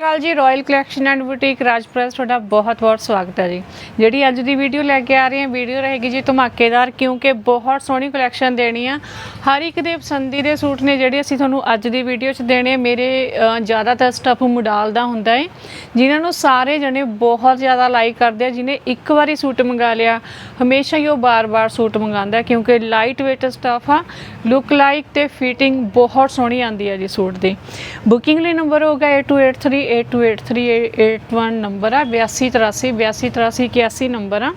ਗੱਲ ਜੀ royal collection and boutique ਰਾਜਪ੍ਰੈਸ ਤੁਹਾਡਾ ਬਹੁਤ-ਬਹੁਤ ਸਵਾਗਤ ਹੈ ਜੀ। ਜਿਹੜੀ ਅੱਜ ਦੀ ਵੀਡੀਓ ਲੈ ਕੇ ਆ ਰਹੀ ਹਾਂ ਵੀਡੀਓ ਰਹੇਗੀ ਜੀ ਧਮਾਕੇਦਾਰ, ਕਿਉਂਕਿ ਬਹੁਤ ਸੋਹਣੀ ਕਲੈਕਸ਼ਨ ਦੇਣੀ ਆ। ਹਰ ਇੱਕ ਦੇ ਪਸੰਦੀ ਦੇ ਸੂਟ ਨੇ ਜਿਹੜੇ ਅਸੀਂ ਤੁਹਾਨੂੰ ਅੱਜ ਦੀ ਵੀਡੀਓ 'ਚ ਦੇਣੇ ਆ। ਮੇਰੇ ਜ਼ਿਆਦਾਤਰ ਸਟਫ ਮੁਡਾਲ ਦਾ ਹੁੰਦਾ ਹੈ ਜਿਨ੍ਹਾਂ ਨੂੰ ਸਾਰੇ ਜਣੇ ਬਹੁਤ ਜ਼ਿਆਦਾ ਲਾਈਕ ਕਰਦੇ ਆ, ਜਿਨੇ ਇੱਕ ਵਾਰੀ ਸੂਟ ਮੰਗਾ ਲਿਆ, ਹਮੇਸ਼ਾ ਹੀ ਉਹ ਬਾਰ-ਬਾਰ ਸੂਟ ਮੰਗਾਉਂਦਾ, ਕਿਉਂਕਿ ਲਾਈਟ weight ਸਟਫ ਆ। ਲੁੱਕ ਲਾਈਕ ਤੇ ਫਿਟਿੰਗ ਬਹੁਤ ਸੋਹਣੀ ਆਉਂਦੀ ਹੈ ਜੀ ਸੂਟ ਦੀ। ਬੁਕਿੰਗ ਲਈ ਨੰਬਰ ਹੋਗਾ 8283828381 ਨੰਬਰ ਆ 8283 8283 ਨੰਬਰ ਆ।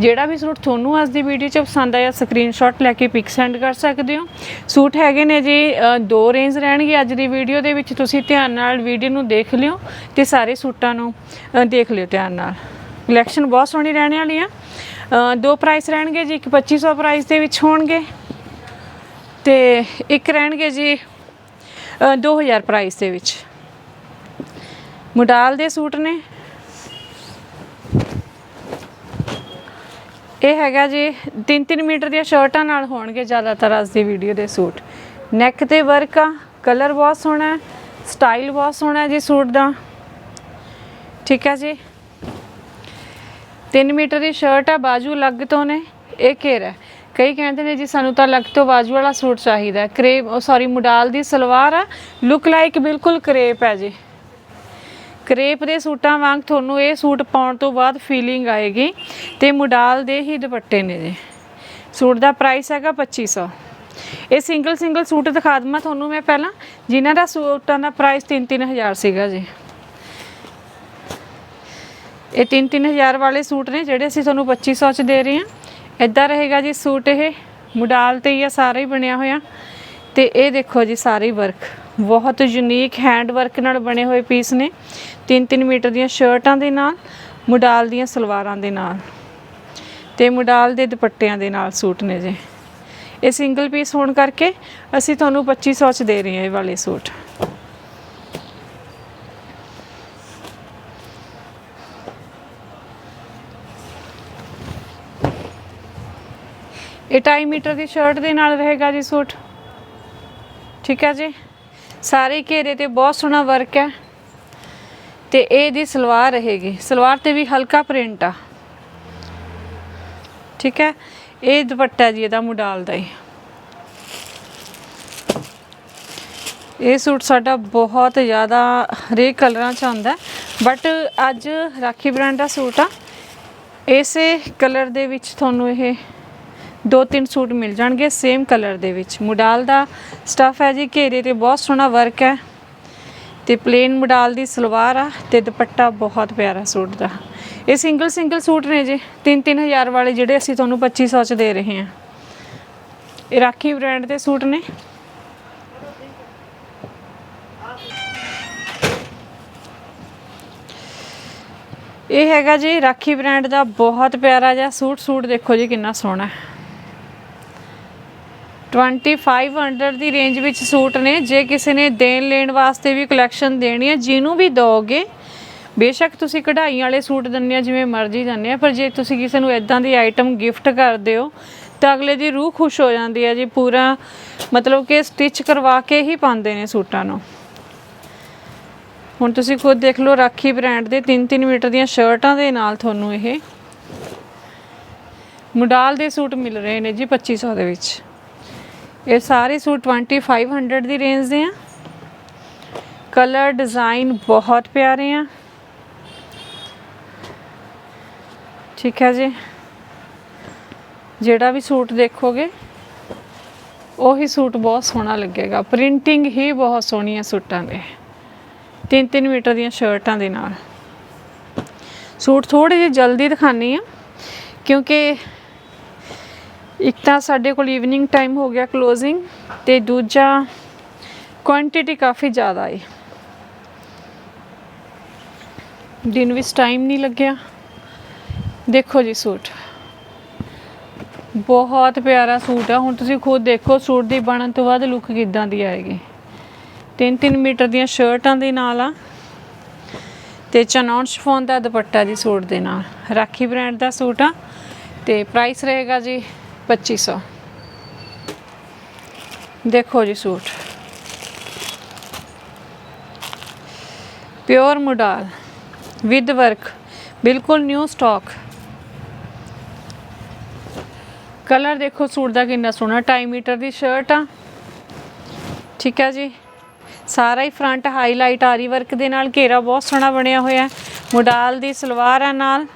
ਜਿਹੜਾ ਵੀ ਸੂਟ ਤੁਹਾਨੂੰ ਅੱਜ ਦੀ ਵੀਡੀਓ 'ਚ ਪਸੰਦ ਆਇਆ ਸਕਰੀਨਸ਼ਾਟ ਲੈ ਕੇ ਪਿਕ ਸੈਂਡ ਕਰ ਸਕਦੇ ਹੋ। ਸੂਟ ਹੈਗੇ ਨੇ ਜੀ ਦੋ ਰੇਂਜ ਰਹਿਣਗੇ ਅੱਜ ਦੀ ਵੀਡੀਓ ਦੇ ਵਿੱਚ। ਤੁਸੀਂ ਧਿਆਨ ਨਾਲ ਵੀਡੀਓ ਨੂੰ ਦੇਖ ਲਿਓ ਤੇ ਸਾਰੇ ਸੂਟਾਂ ਨੂੰ ਦੇਖ ਲਿਓ ਧਿਆਨ ਨਾਲ। ਕਲੈਕਸ਼ਨ ਬਹੁਤ ਸੋਹਣੀ ਰਹਿਣ ਵਾਲੀ ਆ। ਦੋ ਪ੍ਰਾਈਸ ਰਹਿਣਗੇ ਜੀ ਇੱਕ 2500 ਪ੍ਰਾਈਸ ਦੇ ਵਿੱਚ ਹੋਣਗੇ ਤੇ ਇੱਕ ਰਹਿਣਗੇ ਜੀ ਅ, 2000 ਪ੍ਰਾਈਸ ਦੇ ਵਿੱਚ। ਮੁਡਾਲ ਦੇ ਸੂਟ ਨੇ। ਇਹ ਹੈਗਾ ਜੀ 3-3 ਮੀਟਰ ਦੀਆਂ ਸ਼ਰਟਾਂ ਨਾਲ ਹੋਣਗੇ ਜ਼ਿਆਦਾਤਰ ਅੱਜ ਦੀ ਵੀਡੀਓ ਦੇ ਸੂਟ। ਨੈਕ ਤੇ ਵਰਕ ਆ ਕਲਰ ਬਹੁਤ ਸੋਹਣਾ ਹੈ ਸਟਾਈਲ ਬਹੁਤ ਸੋਹਣਾ ਹੈ ਜੀ ਸੂਟ ਦਾ। ਠੀਕ ਹੈ ਜੀ। 3 ਮੀਟਰ ਦੀ ਸ਼ਰਟ ਆ, ਬਾਜੂ ਲੱਗ ਤੋਂ ਨੇ, ਇਹ ਘੇਰ ਹੈ। ਕਈ ਕਹਿੰਦੇ ਨੇ ਜੀ, ਸਾਨੂੰ ਤਾਂ ਲੱਗ ਤੋਂ ਬਾਜੂ ਵਾਲਾ ਸੂਟ ਚਾਹੀਦਾ ਕਰੇਪ ਸੌਰੀ ਮੁਡਾਲ ਦੀ ਸਲਵਾਰ ਆ ਲੁੱਕ ਲਾਈਕ ਬਿਲਕੁਲ ਕਰੇਪ ਹੈ ਜੀ। ਕਰੇਪ ਦੇ ਸੂਟਾਂ ਵਾਂਗ ਤੁਹਾਨੂੰ ਇਹ ਸੂਟ ਪਾਉਣ ਤੋਂ ਬਾਅਦ ਫੀਲਿੰਗ ਆਏਗੀ ਤੇ ਮੁਡਾਲ ਦੇ ਹੀ ਦੁਪੱਟੇ ਨੇ ਜੀ ਸੂਟ ਦਾ ਪ੍ਰਾਈਸ ਹੈਗਾ 2500 ਇਹ ਸਿੰਗਲ ਸਿੰਗਲ ਸੂਟ ਦਿਖਾ ਦਵਾਂ ਤੁਹਾਨੂੰ ਮੈਂ ਪਹਿਲਾਂ। ਜਿਨ੍ਹਾਂ ਦਾ ਸੂਟਾਂ ਦਾ ਪ੍ਰਾਈਸ 3-3000 ਸੀਗਾ ਜੀ। ਇਹ 3-3000 ਵਾਲੇ ਸੂਟ ਨੇ ਜਿਹੜੇ ਅਸੀਂ ਤੁਹਾਨੂੰ 2500 ਚ ਦੇ ਰਹੇ ਹਾਂ। ਇਦਾਂ ਰਹੇਗਾ ਜੀ ਸੂਟ ਇਹ। ਮੁਡਾਲ ਤੇ ਹੀ ਆ, ਸਾਰਾ ਹੀ ਬਣਿਆ ਹੋਇਆ। ਤੇ ਇਹ ਦੇਖੋ ਜੀ, ਸਾਰੇ ਵਰਕ ਬਹੁਤ ਯੂਨੀਕ ਹੈਂਡ ਵਰਕ ਨਾਲ ਬਣੇ ਹੋਏ ਪੀਸ ਨੇ। 3-3 ਮੀਟਰ ਦੀਆਂ ਸ਼ਰਟਾਂ ਦੇ ਨਾਲ, ਮੁਡਾਲ ਦੀਆਂ ਸਲਵਾਰਾਂ ਦੇ ਨਾਲ ਤੇ ਮੁਡਾਲ ਦੇ ਦੁਪੱਟਿਆਂ ਦੇ ਨਾਲ ਸੂਟ ਨੇ ਜੀ। ਇਹ ਸਿੰਗਲ ਪੀਸ ਹੋਣ ਕਰਕੇ ਅਸੀਂ ਤੁਹਾਨੂੰ 2500 ਚ ਦੇ ਰਹੇ ਹਾਂ ਇਹ ਵਾਲੇ ਸੂਟ। ਇਹ 2.5 ਮੀਟਰ ਦੀ ਸ਼ਰਟ ਦੇ ਨਾਲ ਰਹੇਗਾ ਜੀ ਸੂਟ। ਠੀਕ ਹੈ ਜੀ? ਸਾਰੇ ਘੇਰੇ ਤੇ ਬਹੁਤ ਸੋਹਣਾ ਵਰਕ ਹੈ। ਤੇ ਇਹ ਦੀ ਸਲਵਾਰ ਰਹੇਗੀ ਸਲਵਾਰ ਤੇ ਵੀ ਹਲਕਾ ਪ੍ਰਿੰਟ ਆ। ਠੀਕ ਹੈ? ਇਹ ਦੁਪੱਟਾ ਜੀ, ਇਹਦਾ ਮੁਡਾਲ ਦਾ ਹੀ। ਇਹ ਸੂਟ ਸਾਡਾ ਬਹੁਤ ਜ਼ਿਆਦਾ ਹਰੇਕ ਕਲਰਾਂ ਚ ਆਉਂਦਾ ਬਟ ਅੱਜ ਰਾਖੀ ਬ੍ਰਾਂਡ ਦਾ ਸੂਟ ਆ। ਇਸੇ ਕਲਰ ਦੇ ਵਿੱਚ ਤੁਹਾਨੂੰ ਇਹ ਦੋ ਤਿੰਨ ਸੂਟ ਮਿਲ ਜਾਣਗੇ ਸੇਮ ਕਲਰ ਦੇ ਵਿੱਚ। ਮੁਡਾਲ ਦਾ ਸਟਫ ਹੈ ਜੀ, ਘੇਰੇ ਤੇ ਬਹੁਤ ਸੋਹਣਾ ਵਰਕ ਹੈ। ਤੇ ਪਲੇਨ ਮੁਡਾਲ ਦੀ ਸਲਵਾਰ ਆ ਤੇ ਦੁਪੱਟਾ ਬਹੁਤ ਪਿਆਰਾ ਸੂਟ ਦਾ। ਇਹ ਸਿੰਗਲ ਸਿੰਗਲ ਸੂਟ ਨੇ ਜੀ 3-3000 ਵਾਲੇ ਜਿਹੜੇ ਅਸੀਂ ਤੁਹਾਨੂੰ 2500 ਚ ਦੇ ਰਹੇ ਹਾਂ। ਇਹ ਰਾਖੀ ਬ੍ਰਾਂਡ ਦੇ ਸੂਟ ਨੇ। ਇਹ ਹੈਗਾ ਜੀ, ਰਾਖੀ ਬ੍ਰਾਂਡ ਦਾ ਬਹੁਤ ਪਿਆਰਾ ਜਿਹਾ ਸੂਟ। ਸੂਟ ਦੇਖੋ ਜੀ ਕਿੰਨਾ ਸੋਹਣਾ ਹੈ। 2500 ਦੀ ਰੇਂਜ ਵਿੱਚ ਸੂਟ ਨੇ। ਜੇ ਕਿਸੇ ਨੇ ਦੇਣ ਲੈਣ ਵਾਸਤੇ ਵੀ ਕਲੈਕਸ਼ਨ ਦੇਣੀ ਹੈ, ਜਿਹਨੂੰ ਵੀ ਦੋਗੇ ਬੇਸ਼ੱਕ ਤੁਸੀਂ ਕਢਾਈ ਵਾਲੇ ਸੂਟ ਦਿੰਦੇ ਆ, ਜਿਵੇਂ ਮਰਜ਼ੀ ਦਿੰਦੇ ਆ, ਪਰ ਜੇ ਤੁਸੀਂ ਕਿਸੇ ਨੂੰ ਇਦਾਂ ਦੀ ਆਈਟਮ ਗਿਫਟ ਕਰਦੇ ਹੋ, ਤਾਂ ਅਗਲੇ ਦੀ ਰੂਹ ਖੁਸ਼ ਹੋ ਜਾਂਦੀ ਹੈ ਜੀ, ਪੂਰਾ ਮਤਲਬ ਕਿ ਸਟਿਚ ਕਰਵਾ ਕੇ ਹੀ ਪਾਉਂਦੇ ਨੇ ਸੂਟਾਂ ਨੂੰ। ਹੁਣ ਤੁਸੀਂ ਖੁਦ ਦੇਖ ਲਓ, ਰਾਖੀ ਬ੍ਰਾਂਡ ਦੇ 3-3 ਮੀਟਰ ਦੀਆਂ ਸ਼ਰਟਾਂ ਦੇ ਨਾਲ ਤੁਹਾਨੂੰ ਇਹ ਮੁਡਾਲ ਦੇ ਸੂਟ ਮਿਲ ਰਹੇ ਨੇ ਜੀ 2500 ਦੇ ਵਿੱਚ। ਇਹ ਸਾਰੇ ਸੂਟ 2500 ਦੀ ਰੇਂਜ ਦੇ ਆ। ਕਲਰ ਡਿਜ਼ਾਈਨ ਬਹੁਤ ਪਿਆਰੇ ਆ। ਠੀਕ ਹੈ ਜੀ। ਜਿਹੜਾ ਵੀ ਸੂਟ ਦੇਖੋਗੇ, ਉਹੀ ਸੂਟ ਬਹੁਤ ਸੋਹਣਾ ਲੱਗੇਗਾ। ਪ੍ਰਿੰਟਿੰਗ ਹੀ ਬਹੁਤ ਸੋਹਣੀ ਹੈ ਸੂਟਾਂ ਦੇ 3-3 ਮੀਟਰ ਦੀਆਂ ਸ਼ਰਟਾਂ ਦੇ ਨਾਲ। ਸੂਟ ਥੋੜੇ ਜਿਹੇ ਜਲਦੀ ਦਿਖਾਣੀ ਆ ਕਿਉਂਕਿ ਇੱਕ ਤਾਂ ਸਾਡੇ ਕੋਲ ਈਵਨਿੰਗ ਟਾਈਮ ਹੋ ਗਿਆ ক্লোজিং ਤੇ ਦੂਜਾ ਕੁਆਂਟੀਟੀ ਕਾਫੀ ਜ਼ਿਆਦਾ ਹੈ ਦਿਨ ਵਿੱਚ ਟਾਈਮ ਨਹੀਂ ਲੱਗਿਆ ਦੇਖੋ ਜੀ ਸੂਟ ਬਹੁਤ ਪਿਆਰਾ ਸੂਟ ਆ ਹੁਣ ਤੁਸੀਂ ਖੁਦ ਦੇਖੋ ਸੂਟ ਦੀ ਬਣਨ ਤੋਂ ਬਾਅਦ ਲੁੱਕ ਕਿਦਾਂ ਦੀ ਆਏਗੀ 3-3 ਮੀਟਰ ਦੀਆਂ ਸ਼ਰਟਾਂ ਦੇ ਨਾਲ ਆ ਤੇ ਚਨੌਨ ਸ਼ਫੋਨ ਦਾ ਦੁਪੱਟਾ ਜੀ ਸੂਟ ਦੇ ਨਾਲ ਰਾਖੀ ਬ੍ਰਾਂਡ ਦਾ ਸੂਟ ਆ ਤੇ ਪ੍ਰਾਈਸ ਰਹੇਗਾ ਜੀ 2500 ਦੇਖੋ ਜੀ suit pure modal with work ਬਿਲਕੁਲ ਨਿਊ ਸਟਾਕ ਕਲਰ ਦੇਖੋ ਸੂਟ ਦਾ ਕਿੰਨਾ ਸੋਹਣਾ 2 ਮੀਟਰ ਦੀ ਸ਼ਰਟ ਆ ਠੀਕ ਹੈ ਜੀ ਸਾਰਾ ਹੀ ਫਰੰਟ ਹਾਈਲਾਈਟ ਆਰੀ ਵਰਕ ਦੇ ਨਾਲ ਘੇਰਾ ਬਹੁਤ ਸੋਹਣਾ ਬਣਿਆ ਹੋਇਆ ਹੈ ਮੁਡਾਲ ਦੀ ਸਲਵਾਰ ਆ ਨਾਲ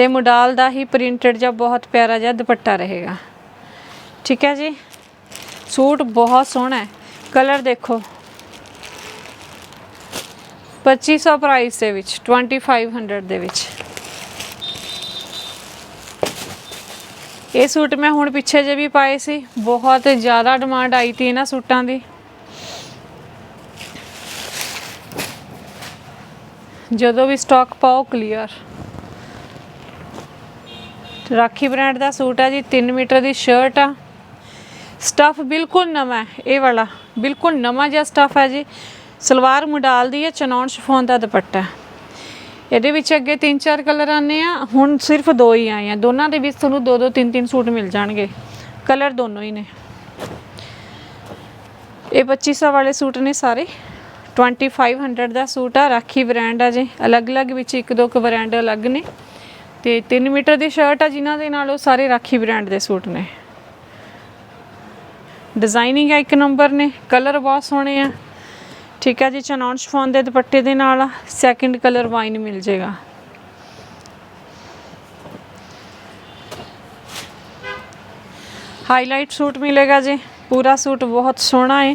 ਤੇ ਮੁਡਾਲ ਦਾ ਹੀ ਪ੍ਰਿੰਟਡ ਜਾਂ ਬਹੁਤ ਪਿਆਰਾ ਜਿਹਾ ਦੁਪੱਟਾ ਰਹੇਗਾ। ਠੀਕ ਹੈ ਜੀ? ਸੂਟ ਬਹੁਤ ਸੋਹਣਾ ਹੈ। ਕਲਰ ਦੇਖੋ। 2500 ਪ੍ਰਾਈਸ ਦੇ ਵਿੱਚ 2500 ਦੇ ਵਿੱਚ। ਇਹ ਸੂਟ ਮੈਂ ਹੁਣ ਪਿੱਛੇ ਜੇ ਵੀ ਪਾਏ ਸੀ। ਬਹੁਤ ਜ਼ਿਆਦਾ ਡਿਮਾਂਡ ਆਈ ਤੀ ਇਹਨਾਂ ਸੂਟਾਂ ਦੀ। ਜਦੋਂ ਵੀ ਸਟਾਕ ਪਾਓ ਕਲੀਅਰ ਰਾਖੀ ਬ੍ਰਾਂਡ ਦਾ ਸੂਟ ਆ ਜੀ 3 ਮੀਟਰ ਦੀ ਸ਼ਰਟ ਆ। ਸਟਫ ਬਿਲਕੁਲ ਨਵਾਂ ਹੈ, ਇਹ ਵਾਲਾ ਬਿਲਕੁਲ ਨਵਾਂ ਜਿਹਾ ਸਟਫ ਹੈ ਜੀ। ਸਲਵਾਰ ਮੁਡਾਲ ਦੀ ਹੈ ਚਨੌਨ ਸ਼ਿਫੋਨ ਦਾ ਦੁਪੱਟਾ। ਇਹਦੇ ਵਿੱਚ ਅੱਗੇ ਤਿੰਨ ਚਾਰ ਕਲਰ ਆਨੇ ਆ, ਹੁਣ ਸਿਰਫ ਦੋ ਹੀ ਆਏ ਆ। ਦੋਨਾਂ ਦੇ ਵਿੱਚ ਤੁਹਾਨੂੰ ਦੋ ਦੋ, ਤਿੰਨ ਤਿੰਨ ਸੂਟ ਮਿਲ ਜਾਣਗੇ। ਕਲਰ ਦੋਨੋਂ ਹੀ ਨੇ। ਇਹ 2500 ਵਾਲੇ ਸੂਟ ਨੇ ਸਾਰੇ। 2500 ਦਾ ਸੂਟ ਆ, ਰਾਖੀ ਬ੍ਰਾਂਡ ਆ ਜੀ। ਅਲੱਗ-ਅਲੱਗ ਵਿੱਚ ਇੱਕ ਦੋ ਕੁ ਬ੍ਰਾਂਡ ਅਲੱਗ ਨੇ। ਤੇ 3 ਮੀਟਰ ਦੀ ਸ਼ਰਟ ਆ ਜਿਨ੍ਹਾਂ ਦੇ ਨਾਲ ਉਹ ਸਾਰੇ ਰਾਖੀ ਬ੍ਰਾਂਡ ਦੇ ਸੂਟ ਨੇ। ਡਿਜ਼ਾਈਨਿੰਗ ਆ ਇੱਕ ਨੰਬਰ ਨੇ ਕਲਰ ਬਹੁਤ ਸੋਹਣੇ ਆ। ਠੀਕ ਹੈ ਜੀ ਚਨੌਨ ਸ਼ਿਫੋਨ ਦੇ ਦੁਪੱਟੇ ਦੇ ਨਾਲ ਸੈਕਿੰਡ ਕਲਰ ਵਾਈਨ ਮਿਲ ਜੇਗਾ। ਹਾਈਲਾਈਟ ਸੂਟ ਮਿਲੇਗਾ ਜੀ, ਪੂਰਾ ਸੂਟ ਬਹੁਤ ਸੋਹਣਾ ਹੈ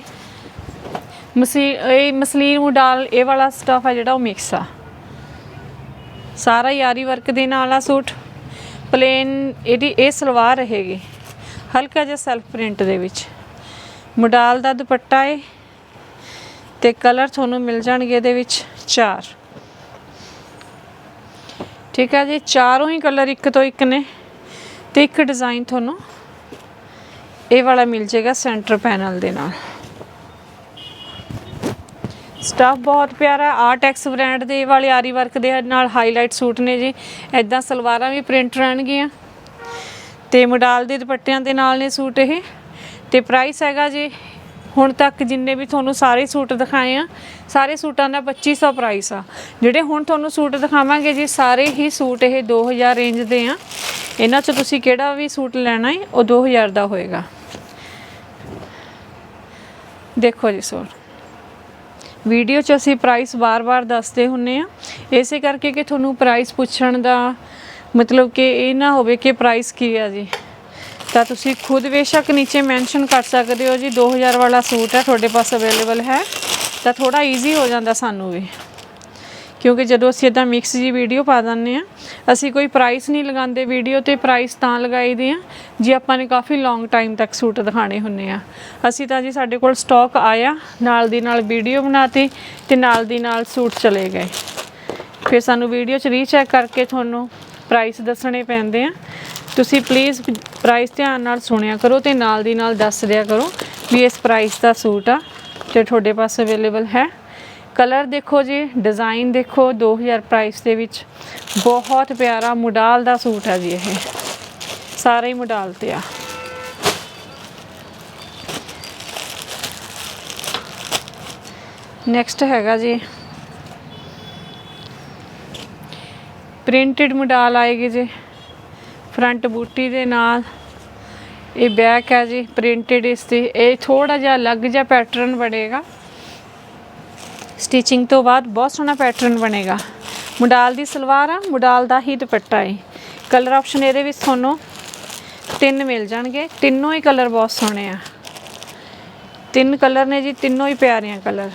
ਮਸੀ ਇਹ ਮਸਲੀਨ ਮੁਡਾਲ, ਇਹ ਵਾਲਾ ਸਟਫ ਆ ਜਿਹੜਾ ਉਹ ਮਿਕਸ ਆ। ਸਾਰਾ ਯਾਰੀ ਵਰਕ ਦੇ ਨਾਲ ਆ ਸੂਟ। ਪਲੇਨ ਇਹਦੀ ਇਹ ਸਲਵਾਰ ਰਹੇਗੀ। ਹਲਕਾ ਜਿਹਾ ਸੈਲਫ ਪ੍ਰਿੰਟ ਦੇ ਵਿੱਚ। ਮੁਡਾਲ ਦਾ ਦੁਪੱਟਾ ਹੈ ਤੇ ਕਲਰ ਤੁਹਾਨੂੰ ਮਿਲ ਜਾਣਗੇ ਇਹਦੇ ਵਿੱਚ ਚਾਰ। ਠੀਕ ਹੈ ਜੀ, ਚਾਰੋਂ ਹੀ ਕਲਰ ਇੱਕ ਤੋਂ ਇੱਕ ਨੇ ਤੇ ਇੱਕ ਡਿਜ਼ਾਈਨ ਤੁਹਾਨੂੰ ਇਹ ਵਾਲਾ ਮਿਲ ਜਾਏਗਾ ਸੈਂਟਰ ਪੈਨਲ ਦੇ ਨਾਲ। ਸਟਫ ਬਹੁਤ ਪਿਆਰਾ ਆਰਟ ਐਕਸ ਬ੍ਰਾਂਡ ਦੇ ਵਾਲੇ ਆਰੀ ਵਰਕ ਦੇ ਨਾਲ ਹਾਈਲਾਈਟ ਸੂਟ ਨੇ ਜੀ। ਐਦਾਂ ਸਲਵਾਰਾਂ ਵੀ ਪ੍ਰਿੰਟ ਰਹਿਣਗੀਆਂ। ਤੇ ਮੋਡਲ ਦੇ ਦੁਪੱਟਿਆਂ ਦੇ ਨਾਲ ਨੇ ਸੂਟ ਇਹ। ਤੇ ਪ੍ਰਾਈਸ ਹੈਗਾ ਜੀ, ਹੁਣ ਤੱਕ ਜਿੰਨੇ ਵੀ ਤੁਹਾਨੂੰ ਸਾਰੇ ਸੂਟ ਦਿਖਾਏ ਆ, ਸਾਰੇ ਸੂਟਾਂ ਦਾ 2500 ਪ੍ਰਾਈਸ ਆ। ਜਿਹੜੇ ਹੁਣ ਤੁਹਾਨੂੰ ਸੂਟ ਦਿਖਾਵਾਂਗੇ ਜੀ, ਸਾਰੇ ਹੀ ਸੂਟ ਇਹ 2000 ਰੇਂਜ ਦੇ ਆ। ਇਹਨਾਂ 'ਚ ਤੁਸੀਂ ਕਿਹੜਾ ਵੀ ਸੂਟ ਲੈਣਾ ਹੈ ਉਹ 2000 ਦਾ ਹੋਏਗਾ। ਦੇਖੋ ਜੀ ਸੂਟ। ਵੀਡੀਓ 'ਚ ਅਸੀਂ ਪ੍ਰਾਈਸ ਵਾਰ-ਵਾਰ ਦੱਸਦੇ ਹੁੰਨੇ ਆ। ਇਸੇ ਕਰਕੇ ਕਿ ਤੁਹਾਨੂੰ ਪ੍ਰਾਈਸ ਪੁੱਛਣ ਦਾ ਮਤਲਬ ਕਿ ਇਹ ਨਾ ਹੋਵੇ ਕਿ ਪ੍ਰਾਈਸ ਕੀ ਆ ਜੀ। ਤਾਂ ਤੁਸੀਂ ਖੁਦ ਬੇਸ਼ੱਕ ਨੀਚੇ ਮੈਂਸ਼ਨ ਕਰ ਸਕਦੇ ਹੋ ਜੀ 2000 ਵਾਲਾ ਸੂਟ ਹੈ, ਤੁਹਾਡੇ ਪਾਸ ਅਵੇਲੇਬਲ ਹੈ। ਤਾਂ ਥੋੜਾ ਈਜ਼ੀ ਹੋ ਜਾਂਦਾ ਸਾਨੂੰ ਵੀ। ਕਿਉਂਕਿ ਜਦੋਂ ਅਸੀਂ ਇਦਾਂ ਮਿਕਸ ਜੀ ਵੀਡੀਓ ਪਾ ਦਿੰਦੇ ਆ ਅਸੀਂ ਕੋਈ ਪ੍ਰਾਈਸ ਨਹੀਂ ਲਗਾਉਂਦੇ ਵੀਡੀਓ ਤੇ ਪ੍ਰਾਈਸ ਤਾਂ ਲਗਾਈਦੇ ਆ ਜੇ ਆਪਾਂ ਨੇ ਕਾਫੀ ਲੌਂਗ ਟਾਈਮ ਤੱਕ ਸੂਟ ਦਿਖਾਣੇ ਹੁੰਨੇ ਆ। ਅਸੀਂ ਤਾਂ ਜੀ ਸਾਡੇ ਕੋਲ ਸਟਾਕ ਆਇਆ, ਨਾਲ ਦੀ ਨਾਲ ਵੀਡੀਓ ਬਣਾਤੀ ਤੇ ਨਾਲ ਦੀ ਨਾਲ ਸੂਟ ਚਲੇ ਗਏ। ਫਿਰ ਸਾਨੂੰ ਵੀਡੀਓ 'ਚ ਰੀਚੈਕ ਕਰਕੇ ਤੁਹਾਨੂੰ ਪ੍ਰਾਈਸ ਦੱਸਣੇ ਪੈਂਦੇ ਆ। ਤੁਸੀਂ ਪਲੀਜ਼ ਪ੍ਰਾਈਸ ਧਿਆਨ ਨਾਲ ਸੁਣਿਆ ਕਰੋ ਤੇ ਨਾਲ ਦੀ ਨਾਲ ਦੱਸ ਦਿਆ ਕਰੋ ਵੀ ਇਸ ਪ੍ਰਾਈਸ ਦਾ ਸੂਟ ਆ ਤੇ ਤੁਹਾਡੇ ਪਾਸ ਅਵੇਲੇਬਲ ਹੈ। ਕਲਰ ਦੇਖੋ ਜੀ, ਡਿਜ਼ਾਈਨ ਦੇਖੋ 2000 ਪ੍ਰਾਈਸ ਦੇ ਵਿੱਚ। ਬਹੁਤ ਪਿਆਰਾ ਮੁਡਾਲ ਦਾ ਸੂਟ ਹੈ ਜੀ ਇਹ। ਸਾਰੇ ਹੀ ਮੁਡਾਲ ਤੇ ਆ। ਨੈਕਸਟ ਹੈਗਾ ਜੀ। ਪ੍ਰਿੰਟਡ ਮੁਡਾਲ ਆਏਗੀ ਜੀ। ਫਰੰਟ ਬੂਟੀ ਦੇ ਨਾਲ। ਇਹ ਬੈਕ ਹੈ ਜੀ ਪ੍ਰਿੰਟਡ ਇਸ ਦੀ। ਇਹ ਥੋੜਾ ਜਿਹਾ ਅਲੱਗ ਜਿਹਾ ਪੈਟਰਨ ਬਣੇਗਾ। ਸਟਿਚਿੰਗ ਤੋਂ ਬਾਅਦ ਬਹੁਤ ਸੋਹਣਾ ਪੈਟਰਨ ਬਣੇਗਾ। ਮੁਡਾਲ ਦੀ ਸਲਵਾਰ ਆ, ਮੁਡਾਲ ਦਾ ਹੀ ਦੁਪੱਟਾ ਹੈ ਕਲਰ ਆਪਸ਼ਨ ਇਹਦੇ ਵਿੱਚ ਤੁਹਾਨੂੰ ਤਿੰਨ ਮਿਲ ਜਾਣਗੇ। ਤਿੰਨੋਂ ਹੀ ਕਲਰ ਬਹੁਤ ਸੋਹਣੇ ਆ। ਤਿੰਨ ਕਲਰ ਨੇ ਜੀ, ਤਿੰਨੋਂ ਹੀ ਪਿਆਰੇ ਆ ਕਲਰ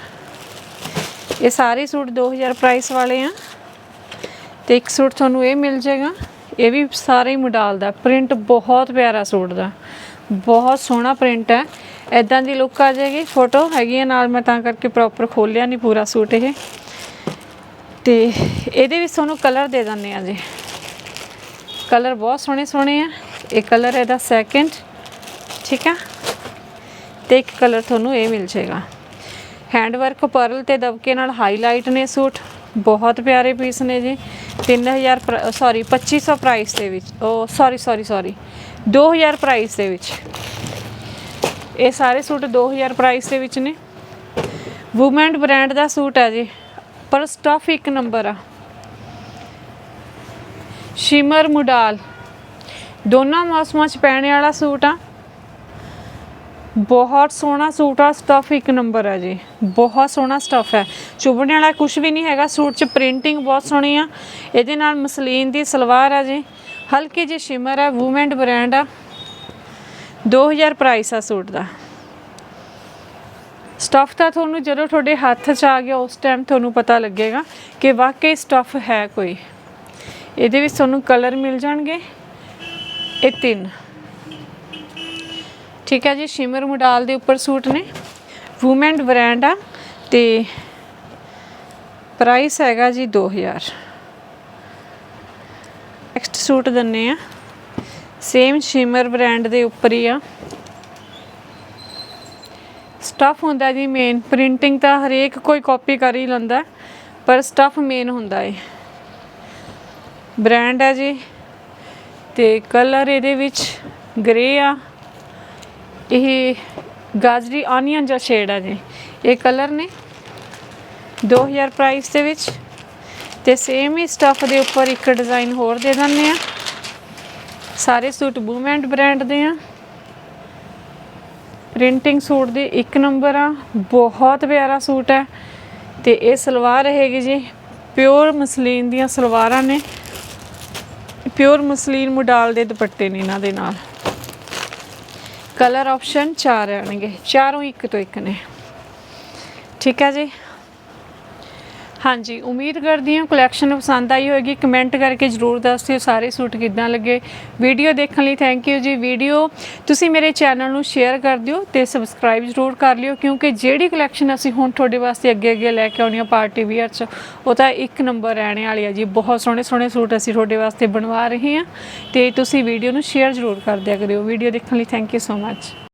ਇਹ ਸਾਰੇ ਸੂਟ 2000 ਪ੍ਰਾਈਸ ਵਾਲੇ ਆ। ਤੇ ਇੱਕ ਸੂਟ ਤੁਹਾਨੂੰ ਇਹ ਮਿਲ ਜਾਏਗਾ। ਇਹ ਵੀ ਸਾਰੇ ਹੀ ਮੁਡਾਲ ਦਾ। ਪ੍ਰਿੰਟ ਬਹੁਤ ਪਿਆਰਾ ਸੂਟ ਦਾ। ਬਹੁਤ ਸੋਹਣਾ ਪ੍ਰਿੰਟ ਹੈ। ਐਦਾਂ ਦੀ ਲੁੱਕ ਆ ਜਾਏਗੀ ਫੋਟੋ ਹੈਗੀ ਹੈ ਨਾਲ ਮੈਂ ਤਾਂ ਕਰਕੇ ਪ੍ਰੋਪਰ ਖੋਲਿਆ ਨਹੀਂ ਪੂਰਾ ਸੂਟ ਇਹ। ਤੇ ਇਹਦੇ ਵਿੱਚ ਤੁਹਾਨੂੰ ਕਲਰ ਦੇ ਦਿੰਦੇ ਆ ਜੀ। ਕਲਰ ਬਹੁਤ ਸੋਹਣੇ ਸੋਹਣੇ ਆ। ਇਹ ਕਲਰ ਇਹਦਾ ਸੈਕਿੰਡ ਠੀਕ ਆ? ਤੇ ਇੱਕ ਕਲਰ ਤੁਹਾਨੂੰ ਇਹ ਮਿਲ ਜਾਏਗਾ। ਹੈਂਡ ਵਰਕ ਪਰਲ ਤੇ ਦਬਕੇ ਨਾਲ ਹਾਈਲਾਈਟ ਨੇ ਸੂਟ। ਬਹੁਤ ਪਿਆਰੇ ਪੀਸ ਨੇ ਜੀ। 3000 ਸੌਰੀ 2500 ਪ੍ਰਾਈਸ ਦੇ ਵਿੱਚ, ਉਹ ਸੌਰੀ ਸੌਰੀ ਸੌਰੀ 2000 ਪ੍ਰਾਈਸ ਦੇ ਵਿੱਚ। ਇਹ ਸਾਰੇ ਸੂਟ 2000 ਪ੍ਰਾਈਸ ਦੇ ਵਿੱਚ ਨੇ। ਵੂਮੈਂਟ ਬ੍ਰਾਂਡ ਦਾ ਸੂਟ ਹੈ ਜੀ। ਪਰ ਸਟਫ ਇੱਕ ਨੰਬਰ ਆ। ਸ਼ਿਮਰ ਮੁਡਾਲ ਦੋਨਾਂ ਮੌਸਮਾਂ 'ਚ ਪੈਣੇ ਵਾਲਾ ਸੂਟ ਆ। ਬਹੁਤ ਸੋਹਣਾ ਸੂਟ ਆ ਸਟਫ ਇੱਕ ਨੰਬਰ ਆ ਜੀ। ਬਹੁਤ ਸੋਹਣਾ ਸਟਫ ਹੈ। ਚੁਭਣ ਵਾਲਾ ਕੁਝ ਵੀ ਨਹੀਂ ਹੈਗਾ। ਸੂਟ 'ਚ ਪ੍ਰਿੰਟਿੰਗ ਬਹੁਤ ਸੋਹਣੀ ਆ। ਇਹਦੇ ਨਾਲ ਮਸਲੀਨ ਦੀ ਸਲਵਾਰ ਆ ਜੀ। ਹਲਕੀ ਜਿਹੀ ਸ਼ਿਮਰ ਆ ਵੂਮੈਂਟ ਬ੍ਰਾਂਡ ਆ। 2000 ਪ੍ਰਾਈਸ ਆ ਸੂਟ ਦਾ। ਸਟਫ ਤਾਂ ਤੁਹਾਨੂੰ ਜਦੋਂ ਤੁਹਾਡੇ ਹੱਥ 'ਚ ਆ ਗਿਆ, ਉਸ ਟਾਈਮ ਤੁਹਾਨੂੰ ਪਤਾ ਲੱਗੇਗਾ ਕਿ ਵਾਕਈ ਸਟਫ ਹੈ ਕੋਈ। ਇਹਦੇ ਵਿੱਚ ਤੁਹਾਨੂੰ ਕਲਰ ਮਿਲ ਜਾਣਗੇ। ਇਹ ਤਿੰਨ। ਠੀਕ ਹੈ ਜੀ ਸ਼ਿਮਰ ਮੁਡਾਲ ਦੇ ਉੱਪਰ ਸੂਟ ਨੇ। ਵੂਮੈਨ ਬ੍ਰਾਂਡ ਆ ਤੇ ਪ੍ਰਾਈਸ ਹੈਗਾ ਜੀ 2000 ਨੈਕਸਟ ਸੂਟ ਦੰਨੇ ਆ। ਸੇਮ ਸ਼ਿਮਰ ਬ੍ਰਾਂਡ ਦੇ ਉੱਪਰ ਹੀ ਆ। ਸਟਫ ਹੁੰਦਾ ਜੀ ਮੇਨ ਪ੍ਰਿੰਟਿੰਗ ਤਾਂ ਹਰੇਕ ਕੋਈ ਕਾਪੀ ਕਰ ਹੀ ਲੈਂਦਾ, ਪਰ ਸਟਫ ਮੇਨ ਹੁੰਦਾ ਏ। ਬ੍ਰਾਂਡ ਹੈ ਜੀ, ਤੇ ਕਲਰ ਇਹਦੇ ਵਿੱਚ ਗ੍ਰੇ ਆ। ਇਹ ਗਾਜਰੀ ਆਨੀਅਨ ਜਾਂ ਸ਼ੇਡ ਆ ਜੀ। ਇਹ ਕਲਰ ਨੇ। 2000 ਪ੍ਰਾਈਸ ਦੇ ਵਿੱਚ। ਤੇ ਸੇਮ ਹੀ ਸਟਫ ਦੇ ਉੱਪਰ ਇੱਕ ਡਿਜ਼ਾਈਨ ਹੋਰ ਦੇ ਦਿੰਦੇ ਆ। ਸਾਰੇ ਸੂਟ ਬੂਮੈਂਟ ਬ੍ਰਾਂਡ ਦੇ ਆ। ਪ੍ਰਿੰਟਿੰਗ ਸੂਟ ਦੇ ਇੱਕ ਨੰਬਰ ਆ। ਬਹੁਤ ਪਿਆਰਾ ਸੂਟ ਹੈ। ਤੇ ਇਹ ਸਲਵਾਰ ਹੈਗੀ ਜੀ। ਪਿਓਰ ਮਸਲੀਨ ਦੀਆਂ ਸਲਵਾਰਾਂ ਨੇ। ਪਿਓਰ ਮਸਲੀਨ ਮੁਡਾਲ ਦੇ ਦੁਪੱਟੇ ਨੇ ਇਹਨਾਂ ਦੇ ਨਾਲ। ਕਲਰ ਆਪਸ਼ਨ ਚਾਰ ਆਣਗੇ ਚਾਰੋਂ ਇੱਕ ਤੋਂ ਇੱਕ ਨੇ। ਠੀਕ ਹੈ ਜੀ। ਹਾਂਜੀ, ਉਮੀਦ ਕਰਦੀ ਹਾਂ ਕਲੈਕਸ਼ਨ ਪਸੰਦ ਆਈ ਹੋਵੇਗੀ ਕਮੈਂਟ ਕਰਕੇ ਜਰੂਰ ਦੱਸ ਦਿਓ, ਸਾਰੇ ਸੂਟ ਕਿੱਦਾਂ ਲੱਗੇ। ਵੀਡੀਓ ਦੇਖਣ ਲਈ ਥੈਂਕ ਯੂ ਜੀ। ਵੀਡੀਓ ਤੁਸੀਂ ਮੇਰੇ ਚੈਨਲ ਨੂੰ ਸ਼ੇਅਰ ਕਰ ਦਿਓ ਤੇ ਸਬਸਕ੍ਰਾਈਬ ਜਰੂਰ ਕਰ ਲਿਓ, ਕਿਉਂਕਿ ਜਿਹੜੀ ਕਲੈਕਸ਼ਨ ਅਸੀਂ ਹੁਣ ਤੁਹਾਡੇ ਵਾਸਤੇ ਅੱਗੇ ਅੱਗੇ ਲੈ ਕੇ ਆਉਣੀ ਆ ਪਾਰਟੀ ਵੀਅਰ ਚ, ਉਹ ਤਾਂ ਇੱਕ ਨੰਬਰ ਰਹਿਣੇ ਵਾਲੀ ਆ ਜੀ। ਬਹੁਤ ਸੋਹਣੇ ਸੋਹਣੇ ਸੂਟ ਅਸੀਂ ਤੁਹਾਡੇ ਵਾਸਤੇ ਬਣਵਾ ਰਹੇ ਹਾਂ ਤੇ ਤੁਸੀਂ ਵੀਡੀਓ ਨੂੰ ਸ਼ੇਅਰ ਜਰੂਰ ਕਰ ਦਿਆ ਕਰਿਓ। ਵੀਡੀਓ ਦੇਖਣ ਲਈ ਥੈਂਕ ਯੂ ਸੋ ਮੱਚ